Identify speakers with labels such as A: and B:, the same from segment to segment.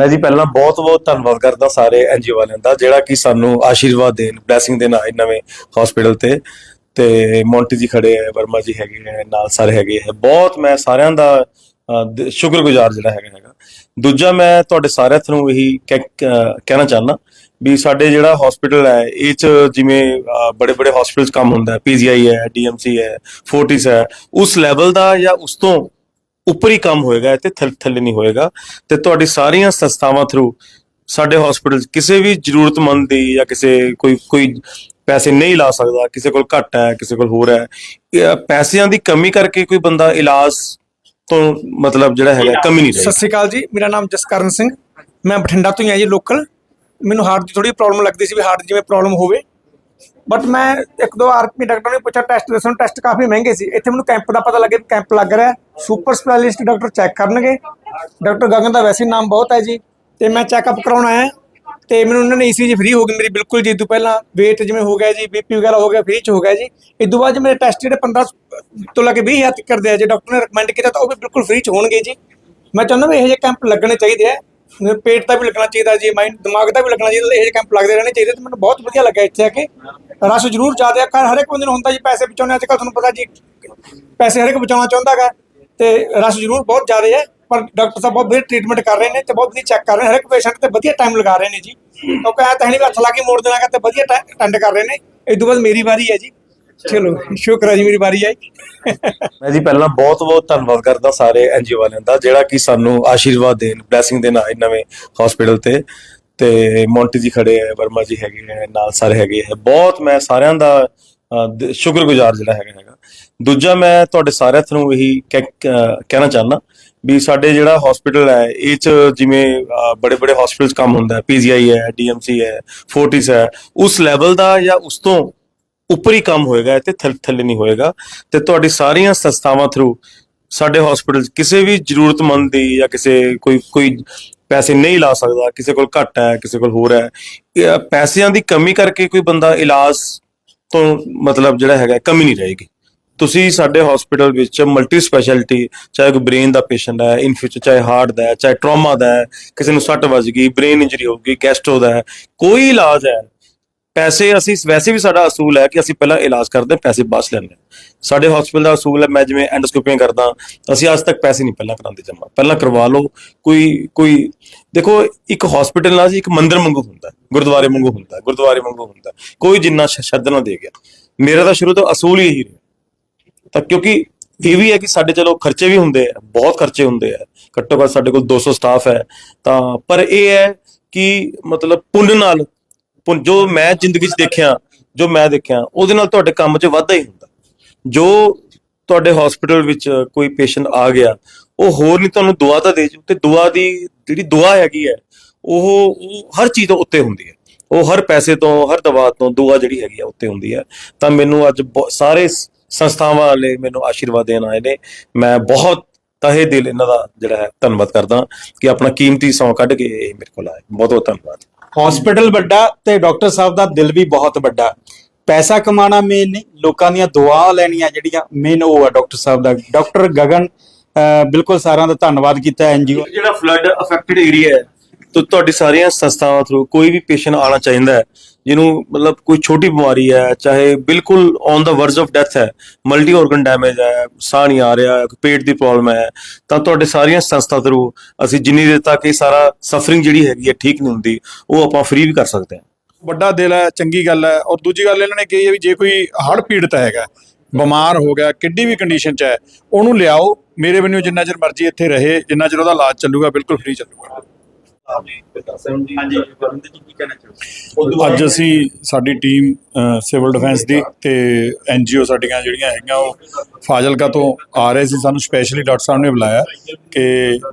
A: ਮੈਂ ਜੀ ਪਹਿਲਾਂ ਬਹੁਤ ਬਹੁਤ ਧੰਨਵਾਦ ਕਰਦਾ ਸਾਰੇ ਐਨਜੀਓ ਵਾਲਿਆਂ ਦਾ ਜਿਹੜਾ ਕਿ ਸਾਨੂੰ ਆਸ਼ੀਰਵਾਦ ਦੇਣ ਬਲੇਸਿੰਗ ਦੇਣ ਆਏ ਨਵੇਂ ਹਸਪੀਟਲ ਤੇ। ਤੇ ਮੌਂਟੀ ਜੀ ਖੜੇ ਹੈ ਵਰਮਾ ਜੀ ਹੈਗੇ ਹੈ ਨਾਲ ਸਾਰੇ ਹੈਗੇ ਹੈ। ਬਹੁਤ ਮੈਂ ਸਾਰਿਆਂ ਦਾ ਅ, ਸ਼ੁਕਰਗੁਜ਼ਾਰ ਜਿਹੜਾ ਹੈਗਾ ਹੈਗਾ। ਦੂਜਾ ਮੈਂ ਤੁਹਾਡੇ ਸਾਰਿਆਂ ਨੂੰ ਇਹੀ ਕਹਿ- ਕ- ਕਹਿਣਾ ਚਾਹੁੰਦਾ ਵੀ ਸਾਡੇ ਜਿਹੜਾ ਹਸਪੀਟਲ ਹੈ ਇਹ ਚ ਜਿਵੇਂ ਬੜੇ ਬੜੇ ਹਸਪੀਟਲਸ ਕੰਮ ਹੁੰਦਾ ਹੈ। ਪੀਜੀਆਈ ਹੈ ਡੀਐਮਸੀ ਹੈ ਫੋਰਟਿਸ ਹੈ ਉਸ ਲੈਵਲ ਦਾ ਜਾਂ ਉਸ ਤੋਂ ਉੱਪਰੀ ਕੰਮ ਹੋਏਗਾ ਇੱਥੇ ਥੱਲੇ ਨਹੀਂ ਹੋਏਗਾ। ਤੇ ਤੁਹਾਡੀ ਸਾਰੀਆਂ ਸੰਸਥਾਵਾਂ ਥਰੂ ਸਾਡੇ ਹਸਪੀਟਲ ਕਿਸੇ ਵੀ ਜ਼ਰੂਰਤਮੰਦ ਦੀ ਜਾਂ ਕਿਸੇ ਕੋਈ ਕੋਈ ਪੈਸੇ ਨਹੀਂ ਲਾ ਸਕਦਾ, ਕਿਸੇ ਕੋਲ ਘੱਟ ਹੈ, ਕਿਸੇ ਕੋਲ ਹੋਰ ਹੈ। ਪੈਸਿਆਂ ਦੀ ਕਮੀ ਕਰਕੇ ਕੋਈ ਬੰਦਾ ਇਲਾਜ ਤੋਂ ਮਤਲਬ ਜਿਹੜਾ ਹੈਗਾ, ਕਮੀ ਨਹੀਂ
B: ਸਤਿ ਸ਼੍ਰੀ ਅਕਾਲ ਜੀ, ਮੇਰਾ ਨਾਮ ਜਸਕਰਨ ਸਿੰਘ। ਮੈਂ ਬਠਿੰਡਾ ਤੋਂ ਹੀ ਹਾਂ ਜੀ ਲੋਕਲ ਮੈਨੂੰ ਹਾਰਟ ਦੀ ਥੋੜੀ ਪ੍ਰੋਬਲਮ ਲੱਗਦੀ ਸੀ ਵੀ ਹਾਰਟ ਜਿਵੇਂ ਪ੍ਰੋਬਲਮ ਹੋਵੇ। ਬਟ ਮੈਂ ਇੱਕ ਦੋ ਆਰਪੀ ਡਾਕਟਰ ਨੇ ਪੁੱਛਿਆ ਟੈਸਟ ਦੱਸਣ ਟੈਸਟ ਕਾਫੀ ਮਹਿੰਗੇ ਸੀ। ਇੱਥੇ ਮੈਨੂੰ ਕੈਂਪ ਦਾ ਪਤਾ ਲੱਗਿਆ ਕੈਂਪ ਲੱਗ ਰਿਹਾ ਸੁਪਰ ਸਪੈਸ਼ਲਿਸਟ ਡਾਕਟਰ ਚੈੱਕ ਕਰਨਗੇ। ਡਾਕਟਰ ਗਗਨ ਦਾ ਵੈਸੇ ਨਾਮ ਬਹੁਤ ਹੈ ਜੀ, ਤੇ ਮੈਂ ਚੈੱਕਅਪ ਕਰਾਉਣ ਆਇਆ, ਤੇ ਮੈਨੂੰ ਉਹਨਾਂ ਨੇ ਈਸੀਜੀ ਫ੍ਰੀ ਹੋ ਗਈ ਮੇਰੀ, ਬਿਲਕੁਲ ਜੀ ਤੋਂ ਪਹਿਲਾਂ weight ਜਿਵੇਂ ਹੋ ਗਿਆ ਜੀ ਬੀਪੀ ਵਗੈਰਾ ਹੋ ਗਿਆ ਫ੍ਰੀ ਚ ਹੋ ਗਿਆ ਜੀ। ਇਸ ਤੋਂ ਬਾਅਦ ਜੇ ਮੇਰੇ ਟੈਸਟ ਜਿਹੜੇ 15 ਤੋਂ ਲੈ ਕੇ 20 ਹਜ਼ਾਰ ਤੱਕ ਕਰਦੇ ਆ ਜੇ, ਡਾਕਟਰ ਨੇ ਰეკਮੈਂਡ ਕੀਤਾ ਤਾਂ ਉਹ ਵੀ ਬਿਲਕੁਲ ਫ੍ਰੀ ਚ ਹੋਣਗੇ ਜੀ। ਮੈਂ ਚਾਹੁੰਦਾ ਵੀ ਇਹੋ ਜਿਹੇ ਕੈਂਪ ਲੱਗਣੇ ਚਾਹੀਦੇ ਆ ਪੇਟ ਦਾ ਵੀ ਲੱਗਣਾ ਚਾਹੀਦਾ ਜੀ ਮਾਈਂਡ ਦਿਮਾਗ ਦਾ ਵੀ ਲੱਗਣਾ ਚਾਹੀਦਾ, ਇਹੋ ਜਿਹੇ ਕੈਂਪ ਲੱਗਦੇ ਰਹਿਣੇ ਚਾਹੀਦੇ, ਤੇ ਮੈਨੂੰ ਬਹੁਤ ਵਧੀਆ ਲੱਗਾ ਇੱਥੇ ਆ ਕੇ। ਰਸ਼ ਜ਼ਰੂਰ ਜ਼ਿਆਦਾ ਆ ਹਰ ਇੱਕ ਬੰਦੇ ਨੂੰ ਹੁੰਦਾ ਜੀ, ਪੈਸੇ ਬਚਾਉਣੇ ਅੱਜ ਕੱਲ੍ਹ ਤੁਹਾਨੂੰ ਪਤਾ ਜੀ, ਪੈਸੇ ਹਰ ਇੱਕ ਬਚਾਉਣਾ ਚਾਹੁੰਦਾ ਹੈਗਾ। ਤੇ ਰਸ਼ ਜ਼ਰੂਰ ਬਹੁਤ ਜ਼ਿਆਦਾ ਹੈ ਪਰ ਡਾਕਟਰ ਸਾਹਿਬ ਬਹੁਤ ਵਧੀਆ ਟ੍ਰੀਟਮੈਂਟ ਕਰ ਰਹੇ ਨੇ ਤੇ ਬਹੁਤ ਵਧੀਆ ਚੈੱਕ ਕਰ ਰਹੇ ਨੇ। ਹਰ ਇੱਕ ਪੇਸ਼ੈਂਟ ਤੇ ਵਧੀਆ ਟਾਈਮ ਲਗਾ ਰਹੇ ਨੇ ਜੀ। ਕਿਉਂਕਿ ਐ ਤਾਂ ਨਹੀਂ ਵੀ ਹੱਥ ਲਾ ਕੇ ਮੋੜ ਦੇਣਾ ਤੇ ਵਧੀਆ ਅਟੈਂਡ ਕਰ ਰਹੇ ਨੇ। ਇਸ ਤੋਂ ਬਾਅਦ ਮੇਰੀ ਵਾਰੀ ਹੈ ਜੀ। ਚਲੋ ਸ਼ੁਕਰ ਹੈ ਜੀ ਮੇਰੀ ਵਾਰੀ ਹੈ
A: ਮੈਂ ਜੀ ਪਹਿਲਾਂ ਬਹੁਤ ਬਹੁਤ ਧੰਨਵਾਦ ਕਰਦਾ ਸਾਰੇ ਐਨਜੀਓ ਵਾਲਿਆਂ ਦਾ ਜਿਹੜਾ ਕਿ ਸਾਨੂੰ ਆਸ਼ੀਰਵਾਦ ਦੇਣ ਬਲੇਸਿੰਗ ਦੇਣ ਆਏ ਨਵੇਂ ਹਸਪੀਟਲ ਤੇ। ਤੇ ਮੌਂਟੀ ਜੀ ਖੜੇ ਹੈ ਵਰਮਾ ਜੀ ਹੈਗੇ ਹੈ ਨਾਲ ਸਾਰੇ ਹੈਗੇ ਹੈ। ਬਹੁਤ ਮੈਂ ਸਾਰਿਆਂ ਦ- ਸ਼ੁਕਰਗੁਜ਼ਾਰ ਜਿਹੜਾ ਹੈਗਾ ਹੈਗਾ। ਦੂਜਾ ਮੈਂ ਤੁਹਾਡੇ ਸਾਰਿਆਂ ਨੂੰ ਇਹੀ ਕਹਿ- ਕਹਿਣਾ ਚਾਹੁੰਦਾ ਵੀ ਸਾਡੇ ਜਿਹੜਾ ਹਸਪੀਟਲ ਹੈ, ਇਹ ਚ ਜਿਵੇਂ ਬੜੇ ਬੜੇ ਹਸਪੀਟਲਸ ਕੰਮ ਹੁੰਦਾ ਹੈ ਪੀਜੀਆਈ ਹੈ ਡੀਐਮਸੀ ਹੈ ਫੋਰਟਿਸ ਹੈ, ਉਸ ਲੈਵਲ ਦਾ ਜਾਂ ਉਸ ਤੋਂ ਉੱਪਰ ਹੀ ਕੰਮ ਹੋਏਗਾ ਤੇ ਥੱਲੇ ਥੱਲੇ ਨਹੀਂ ਹੋਏਗਾ। ਤੇ ਤੁਹਾਡੀ ਸਾਰੀਆਂ ਸੰਸਥਾਵਾਂ ਥਰੂ ਸਾਡੇ ਹਸਪੀਟਲ ਕਿਸੇ ਵੀ ਜ਼ਰੂਰਤਮੰਦ ਦੀ ਜਾਂ ਕਿਸੇ ਕੋਈ ਕੋਈ ਪੈਸੇ ਨਹੀਂ ਲਾ ਸਕਦਾ, ਕਿਸੇ ਕੋਲ ਘੱਟ ਹੈ, ਕਿਸੇ ਕੋਲ ਹੋਰ ਹੈ ਪੈਸਿਆਂ ਦੀ ਕਮੀ ਕਰਕੇ ਕੋਈ ਬੰਦਾ ਇਲਾਜ ਤੋਂ ਮਤਲਬ ਜਿਹੜਾ ਹੈਗਾ, ਕਮੀ ਨਹੀਂ ਰਹੇਗੀ। ਤੁਸੀਂ ਸਾਡੇ ਹਸਪੀਟਲ ਵਿੱਚ ਮਲਟੀ ਸਪੈਸ਼ਲਿਟੀ ਚਾਹੇ ਕੋਈ ਬ੍ਰੇਨ ਦਾ ਪੇਸ਼ੈਂਟ ਹੈ ਇਨ ਫਿਊਚਰ ਚਾਹੇ ਹਾਰਟ ਦਾ ਹੈ ਚਾਹੇ ਟਰਾਮਾ ਦਾ ਹੈ ਕਿਸੇ ਨੂੰ ਸੱਟ ਵੱਜ ਗਈ ਬ੍ਰੇਨ ਇੰਜਰੀ ਹੋ ਗਈ ਗੈਸਟ੍ਰੋ ਦਾ ਹੈ ਕੋਈ ਇਲਾਜ ਹੈ ਪੈਸੇ ਅਸੀਂ ਵੈਸੇ ਵੀ ਸਾਡਾ ਅਸੂਲ ਹੈ ਕਿ ਅਸੀਂ ਪਹਿਲਾਂ ਇਲਾਜ ਕਰਦੇ ਹਾਂ, ਪੈਸੇ ਬਾਅਦ ਲੈਂਦੇ ਹਾਂ। ਸਾਡੇ ਹਸਪੀਟਲ ਦਾ ਅਸੂਲ ਹੈ ਮੈਂ ਜਿਵੇਂ ਐਂਡੋਸਕੋਪੀਆਂ ਕਰਦਾ ਅਸੀਂ ਅੱਜ ਤੱਕ ਪੈਸੇ ਨਹੀਂ ਪਹਿਲਾਂ ਕਰਾਉਂਦੇ ਜਮਾ। ਪਹਿਲਾਂ ਕਰਵਾ ਲਓ ਕੋਈ ਕੋਈ ਦੇਖੋ ਇੱਕ ਹਸਪੀਟਲ ਨਾਲ ਜੀ ਇੱਕ ਮੰਦਿਰ ਵਾਂਗੂ ਹੁੰਦਾ ਗੁਰਦੁਆਰੇ ਵਾਂਗੂ ਹੁੰਦਾ ਗੁਰਦੁਆਰੇ ਵਾਂਗੂ ਹੁੰਦਾ ਕੋਈ ਜਿੰਨਾ ਸ਼- ਸ਼ਰਧਾ ਨਾਲ ਦੇ ਗਿਆ। ਮੇਰਾ ਤਾਂ ਸ਼ੁਰੂ ਤੋਂ ਅਸੂਲ ਹੀ ਇਹੀ ਰਿਹਾ। ਤਾਂ ਕਿਉਂਕਿ ਇਹ ਵੀ ਹੈ ਕਿ ਸਾਡੇ ਚਲੋ ਖਰਚੇ ਵੀ ਹੁੰਦੇ ਆ, ਬਹੁਤ ਖਰਚੇ ਹੁੰਦੇ ਆ। ਘੱਟੋ ਘੱਟ ਸਾਡੇ ਕੋਲ 200 ਸਟਾਫ ਹੈ। ਤਾਂ ਪਰ ਇਹ ਹੈ ਕਿ ਮਤਲਬ ਪੁੰਨ ਨਾਲ ਜੋ ਮੈਂ ਜ਼ਿੰਦਗੀ 'ਚ ਦੇਖਿਆ, ਜੋ ਮੈਂ ਦੇਖਿਆ, ਉਹਦੇ ਨਾਲ ਤੁਹਾਡੇ ਕੰਮ 'ਚ ਵਾਧਾ ਹੀ ਹੁੰਦਾ। ਜੋ ਤੁਹਾਡੇ ਹਸਪੀਟਲ ਵਿੱਚ ਕੋਈ ਪੇਸ਼ੈਂਟ ਆ ਗਿਆ, ਉਹ ਹੋਰ ਨਹੀਂ ਤੁਹਾਨੂੰ ਦੁਆ ਤਾਂ ਦੇ ਜੂ, ਤੇ ਦੁਆ ਦੀ ਜਿਹੜੀ ਦੁਆ ਹੈਗੀ ਹੈ, ਉਹ ਹਰ ਚੀਜ਼ ਤੋਂ ਉੱਤੇ ਹੁੰਦੀ ਹੈ। ਉਹ ਹਰ ਪੈਸੇ ਤੋਂ, ਹਰ ਦਵਾ ਤੋਂ ਦੁਆ ਜਿਹੜੀ ਹੈਗੀ ਆ, ਉੱਤੇ ਹੁੰਦੀ ਹੈ। ਤਾਂ ਮੈਨੂੰ ਅੱਜ ਬਹੁ- ਸਾਰੇ ਸੰਸਥਾਵਾਂ ਵਾਲੇ ਮੈਨੂੰ ਆਸ਼ੀਰਵਾਦ ਦੇਣ ਆਏ ਨੇ। ਮੈਂ ਬਹੁਤ ਤਹੇ ਦਿਲ ਇਹਨਾਂ ਦਾ ਜਿਹੜਾ ਹੈ ਧੰਨਵਾਦ ਕਰਦਾ ਕਿ ਆਪਣਾ ਕੀਮਤੀ ਸਮਾਂ ਕੱਢ ਕੇ ਇਹ ਮੇਰੇ ਕੋਲ ਆਏ। ਬਹੁਤ ਬਹੁਤ ਧੰਨਵਾਦ।
C: ਹਸਪੀਟਲ ਵੱਡਾ ਤੇ ਡਾਕਟਰ ਸਾਹਿਬ ਦਾ ਦਿਲ ਵੀ ਬਹੁਤ ਵੱਡਾ। ਪੈਸਾ ਕਮਾਣਾ ਮੇਨ ਨਹੀਂ ਲੋਕਾਂ ਦੀਆਂ ਦੁਆਵਾਂ ਲੈਣੀਆਂ ਜਿਹੜੀਆਂ ਮੇਨ ਉਹ ਆ ਡਾਕਟਰ ਸਾਹਿਬ ਦਾ। ਡਾਕਟਰ ਗਗਨ ਅਹ, ਬਿਲਕੁਲ ਸਾਰਿਆਂ ਦਾ ਧੰਨਵਾਦ ਕੀਤਾ ਐਨਜੀਓ
A: ਜਿਹੜਾ ਫਲੱਡ ਅਫੈਕਟਡ ਏਰੀਆ ਹੈ ਤਾਂ ਤੁਹਾਡੀ ਸਾਰੀਆਂ ਸੰਸਥਾਵਾਂ ਥਰੂ ਕੋਈ ਵੀ ਪੇਸ਼ੈਂਟ ਆਣਾ ਚਾਹੀਦਾ ਹੈ ਜਿਹਨੂੰ ਮਤਲਬ ਕੋਈ ਛੋਟੀ ਬਿਮਾਰੀ ਹੈ, ਚਾਹੇ ਬਿਲਕੁਲ on the verge of death ਹੈ ਮਲਟੀ ਆਰਗਨ ਡੈਮੇਜ ਹੈ, ਸਾਹ ਨਹੀਂ ਆ ਰਿਹਾ ਪੇਟ ਦੀ ਪ੍ਰੋਬਲਮ ਹੈ, ਤਾਂ ਤੁਹਾਡੇ ਸਾਰੀਆਂ ਸੰਸਥਾ ਥਰੂ ਅਸੀਂ ਜਿੰਨੀ ਦੇਰ ਤੱਕ ਇਹ ਸਾਰਾ ਸਫਰਿੰਗ ਜਿਹੜੀ ਹੈਗੀ ਹੈ ਠੀਕ ਨਹੀਂ ਹੁੰਦੀ, ਉਹ ਆਪਾਂ ਫ੍ਰੀ ਵੀ ਕਰ ਸਕਦੇ ਹਾਂ।
D: ਵੱਡਾ ਦਿਲ ਹੈ, ਚੰਗੀ ਗੱਲ ਹੈ, ਔਰ ਦੂਜੀ ਗੱਲ ਇਹਨਾਂ ਨੇ ਕਹੀ ਹੈ ਵੀ ਜੇ ਕੋਈ ਹੜ੍ਹ ਪੀੜਤ ਹੈਗਾ, ਬਿਮਾਰ ਹੋ ਗਿਆ, ਕਿੱਡੀ ਵੀ ਕੰਡੀਸ਼ਨ 'ਚ ਹੈ, ਉਹਨੂੰ ਲਿਆਓ, ਮੇਰੇ ਵੱਲੋਂ ਜਿੰਨਾ ਚਿਰ ਮਰਜ਼ੀ ਇੱਥੇ ਰਹੇ, ਜਿੰਨਾ ਚਿਰ ਉਹਦਾ ਇਲਾਜ ਚੱਲੂਗਾ, ਬਿਲਕੁਲ ਫ੍ਰੀ ਚੱਲੂਗਾ। ਅੱਜ ਅਸੀਂ ਸਾਡੀ ਟੀਮ ਸਿਵਲ ਡਿਫੈਂਸ ਦੀ ਤੇ ਐਨਜੀਓ ਸਾਡੀਆਂ ਜਿਹੜੀਆਂ ਹੈਗੀਆਂ ਉਹ ਫਾਜ਼ਿਲਕਾ ਤੋਂ ਆ ਰਹੇ ਸੀ। ਸਾਨੂੰ ਸਪੈਸ਼ਲੀ ਡਾਕਟਰ ਸਾਹਿਬ ਨੇ ਬੁਲਾਇਆ ਕਿ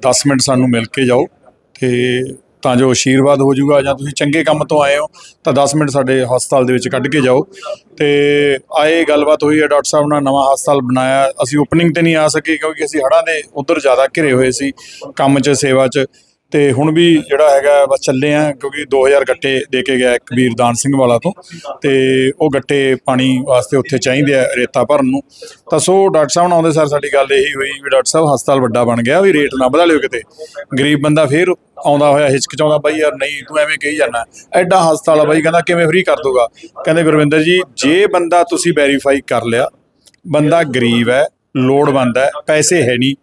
D: 10 ਮਿੰਟ ਸਾਨੂੰ ਮਿਲ ਕੇ ਜਾਓ ਤੇ ਤਾਂ ਜੋ ਆਸ਼ੀਰਵਾਦ ਹੋ ਜਾਊਗਾ ਜਾਂ ਤੁਸੀਂ ਚੰਗੇ ਕੰਮ ਤੋਂ ਆਏ ਹੋ ਤਾਂ 10 ਮਿੰਟ ਸਾਡੇ ਹਸਪਤਾਲ ਦੇ ਵਿੱਚ ਕੱਢ ਕੇ ਜਾਓ। ਤੇ ਆਏ ਗੱਲਬਾਤ ਹੋਈ ਹੈ ਡਾਕਟਰ ਸਾਹਿਬ ਨਾਲ ਨਵਾਂ ਹਸਪਤਾਲ ਬਣਾਇਆ। ਅਸੀਂ ਓਪਨਿੰਗ ਤੇ ਨਹੀਂ ਆ ਸਕੇ ਕਿਉਂਕਿ ਅਸੀਂ ਹੜ੍ਹਾਂ ਦੇ ਉਧਰ ਜ਼ਿਆਦਾ ਘਿਰੇ ਹੋਏ ਸੀ ਕੰਮ 'ਚ ਸੇਵਾ 'ਚ। ਤੇ ਹੁਣ ਵੀ ਜਿਹੜਾ ਹੈਗਾ ਬਸ ਚੱਲੇ ਆ ਕਿਉਂਕਿ 2000 ਗੱਟੇ ਦੇ ਕੇ ਗਿਆ ਇੱਕ ਵੀਰਦਾਨ ਸਿੰਘ ਵਾਲਾ ਤੋਂ ਤੇ ਉਹ ਗੱਟੇ ਪਾਣੀ ਵਾਸਤੇ ਉੱਥੇ ਚਾਹੀਦੇ ਆ ਰੇਤਾ ਭਰਨ ਨੂੰ। ਤਾਂ ਸੋ ਡਾਕਟਰ ਸਾਹਿਬ ਨਾਲ ਆਉਂਦੇ ਸਰ ਸਾਡੀ ਗੱਲ ਇਹੀ ਹੋਈ ਵੀ ਡਾਕਟਰ ਸਾਹਿਬ ਹਸਪਤਾਲ ਵੱਡਾ ਬਣ ਗਿਆ ਵੀ ਰੇਟ ਨਾ ਵਧਾ ਲਿਓ ਕਿਤੇ। ਗਰੀਬ ਬੰਦਾ ਫੇਰ ਆਉਂਦਾ ਹੋਇਆ ਹਿਚਕਚਾਉਂਦਾ, ਬਾਈ ਯਾਰ ਨਹੀਂ, ਤੂੰ ਐਵੇਂ ਕਹੀ ਜਾਂਦਾ। ਐਡਾ ਹਸਪਤਾਲ ਆ ਬਾਈ, ਕਹਿੰਦਾ ਕਿਵੇਂ ਫ੍ਰੀ ਕਰ ਦੂਗਾ ਕਹਿੰਦੇ ਗੁਰਵਿੰਦਰ ਜੀ, ਜੇ ਬੰਦਾ ਤੁਸੀਂ ਵੈਰੀਫਾਈ ਕਰ ਲਿਆ, ਬੰਦਾ ਗਰੀਬ ਹੈ, ਲੋੜਵੰਦ ਹੈ, ਪੈਸੇ ਹੈ ਨਹੀਂ,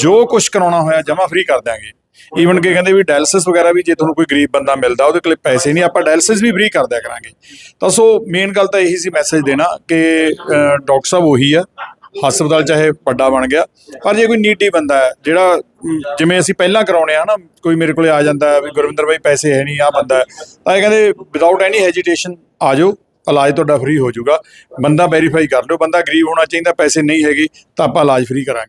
D: ਜੋ ਕੁਝ ਕਰਾਉਣਾ ਹੋਇਆ ਜਮਾ ਫ੍ਰੀ ਕਰ ਦਿਆਂਗੇ। ਈਵਨ ਕਿ ਕਹਿੰਦੇ ਵੀ ਡਾਇਲਿਸਿਸ ਵਗੈਰਾ ਵੀ ਜੇ ਤੁਹਾਨੂੰ ਕੋਈ ਗਰੀਬ ਬੰਦਾ ਮਿਲਦਾ, ਉਹਦੇ ਕੋਲ ਪੈਸੇ ਨਹੀਂ, ਆਪਾਂ ਡਾਇਲਿਸਿਸ ਵੀ ਫ੍ਰੀ ਕਰ ਦਿਆ ਕਰਾਂਗੇ। ਤਾਂ ਸੋ ਮੇਨ ਗੱਲ ਤਾਂ ਇਹੀ ਸੀ ਮੈਸੇਜ ਦੇਣਾ ਕਿ ਡਾਕਟਰ ਸਾਹਿਬ ਉਹੀ ਆ, ਹਸਪਤਾਲ ਚਾਹੇ ਵੱਡਾ ਬਣ ਗਿਆ, ਪਰ ਜੇ ਕੋਈ ਨੀਡੀ ਬੰਦਾ ਹੈ, ਜਿਹੜਾ ਜਿਵੇਂ ਅਸੀਂ ਪਹਿਲਾਂ ਕਰਾਉਣੇ ਆ ਨਾ, ਕੋਈ ਮੇਰੇ ਕੋਲੇ ਆ ਜਾਂਦਾ ਵੀ ਗੁਰਵਿੰਦਰ ਬਾਈ ਪੈਸੇ ਹੈ ਨਹੀਂ ਆ ਬੰਦਾ ਤਾਂ ਇਹ ਕਹਿੰਦੇ ਵਿਦਆਊਟ ਐਨੀ ਹੈਜੀਟੇਸ਼ਨ ਆ ਜਾਓ, ਇਲਾਜ ਤੁਹਾਡਾ ਫ੍ਰੀ ਹੋ ਜਾਊਗਾ, ਬੰਦਾ ਵੈਰੀਫਾਈ ਕਰ ਲਿਓ, ਬੰਦਾ ਗਰੀਬ ਹੋਣਾ ਚਾਹੀਦਾ, ਪੈਸੇ ਨਹੀਂ ਹੈਗੇ, ਤਾਂ ਆਪਾਂ ਇਲਾਜ ਫ੍ਰੀ ਕਰਾਂਗੇ।